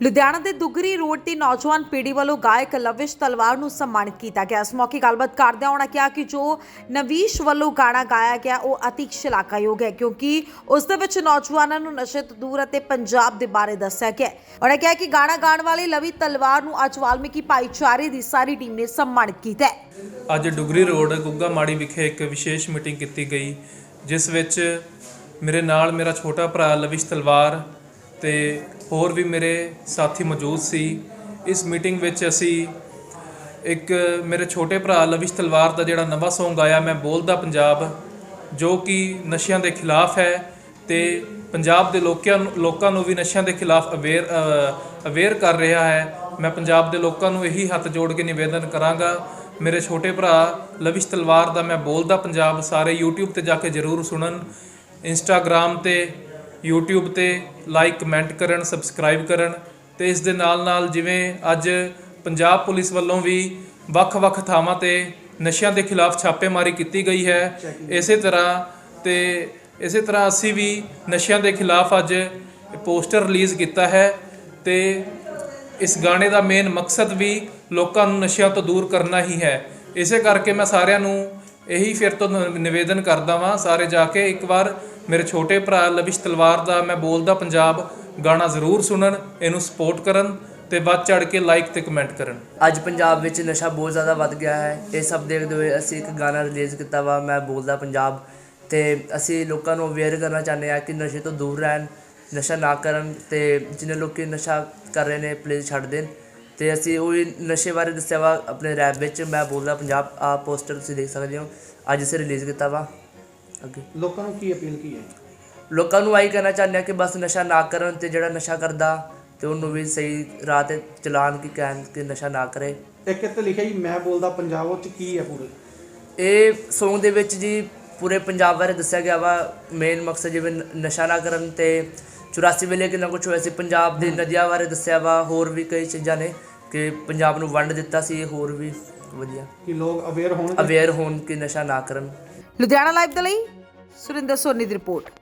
ਲੁਧਿਆਣਾ ਦੇ ਦੁਗਰੀ ਰੋਡ ਤੇ ਨੌਜਵਾਨ ਪੀੜ੍ਹੀ ਵੱਲੋਂ ਗਾਇਕ ਲਵਿਸ਼ ਤਲਵਾਰ ਨੂੰ ਸਨਮਾਨਿਤ ਕੀਤਾ ਗਿਆ। ਇਸ ਮੌਕੇ ਗੱਲਬਾਤ ਕਰਦਿਆਂ ਉਹਨਾਂ ਕਿਹਾ ਕਿ ਜੋ ਨਵੀਸ਼ ਵੱਲੋਂ ਗਾਣਾ ਗਾਇਆ ਗਿਆ, ਉਹ ਅਤਿ ਸ਼ਲਾਘਾਯੋਗ ਹੈ ਕਿਉਂਕਿ ਉਸ ਦੇ ਵਿੱਚ ਨੌਜਵਾਨਾਂ ਨੂੰ ਨਸ਼ੇ ਤੋਂ ਦੂਰ ਅਤੇ ਪੰਜਾਬ ਦੇ ਬਾਰੇ ਦੱਸਿਆ ਗਿਆ ਉਹਨਾਂ ਕਿਹਾ ਕਿ ਗਾਣਾ ਗਾਣ ਵਾਲੇ ਲਵੀ ਤਲਵਾਰ ਨੂੰ ਅੱਜ ਵਾਲਮੀਕੀ ਭਾਈਚਾਰੇ ਦੀ ਸਾਰੀ ਟੀਮ ਨੇ ਸਨਮਾਨਿਤ ਕੀਤਾ ਹੈ। ਅੱਜ ਡੁਗਰੀ ਰੋਡ ਗੁੱਗਾ ਮਾੜੀ ਵਿਖੇ ਇੱਕ ਵਿਸ਼ੇਸ਼ ਮੀਟਿੰਗ ਕੀਤੀ ਗਈ, ਜਿਸ ਵਿੱਚ ਮੇਰੇ ਨਾਲ ਮੇਰਾ ਛੋਟਾ ਭਰਾ ਲਵਿਸ਼ ਤਲਵਾਰ ਤੇ ਹੋਰ ਵੀ ਮੇਰੇ ਸਾਥੀ ਮੌਜੂਦ ਸੀ। ਇਸ ਮੀਟਿੰਗ ਵਿੱਚ ਅਸੀਂ ਇੱਕ ਮੇਰੇ ਛੋਟੇ ਭਰਾ ਲਵਿਸ਼ ਤਲਵਾਰ ਦਾ ਜਿਹੜਾ ਨਵਾਂ Song ਆਇਆ, ਮੈਂ ਬੋਲਦਾ ਪੰਜਾਬ, ਜੋ ਕਿ ਨਸ਼ਿਆਂ ਦੇ ਖਿਲਾਫ ਹੈ ਤੇ ਪੰਜਾਬ ਦੇ ਲੋਕਾਂ ਨੂੰ ਲੋਕਾਂ ਨੂੰ ਵੀ ਨਸ਼ਿਆਂ ਦੇ ਖਿਲਾਫ ਅਵੇਅਰ ਅਵੇਅਰ ਕਰ ਰਿਹਾ ਹੈ। ਮੈਂ ਪੰਜਾਬ ਦੇ ਲੋਕਾਂ ਨੂੰ ਇਹੀ ਹੱਥ ਜੋੜ ਕੇ ਨਿਵੇਦਨ ਕਰਾਂਗਾ। ਮੇਰੇ ਛੋਟੇ ਭਰਾ ਲਵਿਸ਼ ਤਲਵਾਰ ਦਾ ਮੈਂ ਬੋਲਦਾ ਪੰਜਾਬ, ਸਾਰੇ YouTube ਤੇ ਜਾ ਕੇ ਜਰੂਰ ਸੁਣਨ, Instagram ਤੇ YouTube ਤੇ ਲਾਈਕ ਕਮੈਂਟ ਕਰਨ ਸਬਸਕ੍ਰਾਈਬ ਕਰਨ ਤੇ ਇਸ ਦੇ ਨਾਲ ਨਾਲ ਜਿਵੇਂ ਅੱਜ ਪੰਜਾਬ ਪੁਲਿਸ ਵੱਲੋਂ ਵੀ ਵੱਖ-ਵੱਖ ਥਾਵਾਂ ਤੇ ਨਸ਼ਿਆਂ ਦੇ ਖਿਲਾਫ ਛਾਪੇਮਾਰੀ ਕੀਤੀ ਗਈ ਹੈ। ਇਸੇ ਤਰ੍ਹਾਂ ਤੇ ਇਸੇ ਤਰ੍ਹਾਂ ਅਸੀਂ ਵੀ ਨਸ਼ਿਆਂ ਦੇ ਖਿਲਾਫ ਅੱਜ ਪੋਸਟਰ ਰਿਲੀਜ਼ ਕੀਤਾ ਹੈ ਤੇ ਇਸ ਗਾਣੇ ਦਾ ਮੇਨ ਮਕਸਦ ਵੀ ਲੋਕਾਂ ਨੂੰ ਨਸ਼ਿਆਂ ਤੋਂ ਦੂਰ ਕਰਨਾ ਹੀ ਹੈ। ਇਸੇ ਕਰਕੇ ਮੈਂ ਸਾਰਿਆਂ ਨੂੰ ਇਹੀ ਫਿਰ ਤੋਂ ਨਿਵੇਦਨ ਕਰਦਾ ਵਾਂ ਸਾਰੇ ਜਾ ਕੇ ਇੱਕ ਵਾਰ ਮੇਰੇ ਛੋਟੇ ਭਰਾ ਲਵਿਸ਼ ਤਲਵਾਰ ਦਾ ਮੈਂ ਬੋਲਦਾ ਪੰਜਾਬ ਗਾਣਾ ਜ਼ਰੂਰ ਸੁਣਨ, ਇਹਨੂੰ ਸਪੋਰਟ ਕਰਨ ਤੇ ਵੱਧ ਚੜ ਕੇ ਲਾਈਕ ਤੇ ਕਮੈਂਟ ਕਰਨ। ਅੱਜ ਪੰਜਾਬ ਵਿੱਚ ਨਸ਼ਾ ਬਹੁਤ ਜ਼ਿਆਦਾ ਵੱਧ ਗਿਆ ਹੈ। ਇਹ ਸਭ ਦੇਖਦੇ ਹੋਏ ਅਸੀਂ ਇੱਕ ਗਾਣਾ ਰਿਲੀਜ਼ ਕੀਤਾ ਵਾ, ਮੈਂ ਬੋਲਦਾ ਪੰਜਾਬ ਤੇ ਅਸੀਂ ਲੋਕਾਂ ਨੂੰ ਅਵੇਅਰ ਕਰਨਾ ਚਾਹੁੰਦੇ ਆ ਕਿ ਨਸ਼ੇ ਤੋਂ ਦੂਰ ਰਹਿਣ, ਨਸ਼ਾ ਨਾ ਕਰਨ ਤੇ ਜਿੰਨੇ ਲੋਕੀ ਨਸ਼ਾ ਕਰ ਰਹੇ ਨੇ ਪਲੀਜ਼ ਛੱਡ ਦੇਣ। ਤੇ ਅਸੀਂ ਉਹ ਨਸ਼ੇ ਬਾਰੇ ਦੱਸਿਆ ਵਾ ਆਪਣੇ ਰੈਪ ਵਿੱਚ। ਮੈਂ ਬੋਲਦਾ ਪੰਜਾਬ ਆ ਪੋਸਟਰ ਤੁਸੀਂ ਦੇਖ ਸਕਦੇ ਹੋ। ਅੱਜ ਅਸੀਂ ਰਿਲੀਜ਼ ਕੀਤਾ ਵਾ। ਅੱਗੇ। ਲੋਕਾਂ ਨੂੰ ਕੀ ਅਪੀਲ ਕੀ ਹੈ? ਲੋਕਾਂ ਨੂੰ ਆਈ ਕਹਿਣਾ ਚਾਹੁੰਦੇ ਆ ਕਿ ਬਸ ਨਸ਼ਾ ਨਾ ਕਰਨ ਤੇ ਜਿਹੜਾ ਨਸ਼ਾ ਕਰਦਾ ਤੇ ਉਹਨੂੰ ਵੀ ਸਹੀ ਰਾਹ ਤੇ ਚਲਾਉਣ ਕਿ ਕਹਿਣ ਕਿ ਨਸ਼ਾ ਨਾ ਕਰੇ। ਇੱਕ ਇੱਥੇ ਲਿਖਿਆ ਜੀ ਮੈਂ ਬੋਲਦਾ ਪੰਜਾਬ ਉਹ ਚ ਕੀ ਹੈ ਪੂਰੇ? ਇਹ Song ਦੇ ਵਿੱਚ ਜੀ ਪੂਰੇ ਪੰਜਾਬ ਬਾਰੇ ਦੱਸਿਆ ਗਿਆ ਵਾ। ਮੇਨ ਮਕਸਦ ਜਿਵੇਂ ਨ- ਨਸ਼ਾ ਨਾ ਕਰਨ ਤੇ 84 ਵੇਲੇ ਕਿੰਨਾ ਕੁਝ ਹੋਇਆ ਸੀ। ਪੰਜਾਬ ਦੇ ਨਦੀਆਂ ਬਾਰੇ ਦੱਸਿਆ ਵਾ। ਹੋਰ ਵੀ ਕਈ ਚੀਜ਼ਾਂ ਨੇ। ਕਿ ਪੰਜਾਬ ਨੂੰ ਵੰਡ ਦਿੱਤਾ ਸੀ ਹੋਰ ਵੀ ਵਧੀਆ। ਕਿ ਲੋਕ ਅਵੇਅਰ ਹੋਣ ਅਵੇਅਰ ਹੋਣ ਕਿ ਨਸ਼ਾ ਨਾ ਕਰਨ। ਲੁਧਿਆਣਾ ਲਾਈਵ ਦੇ ਲਈ ਸੁਰਿੰਦਰ ਸੋਨੀ ਦੀ ਰਿਪੋਰਟ।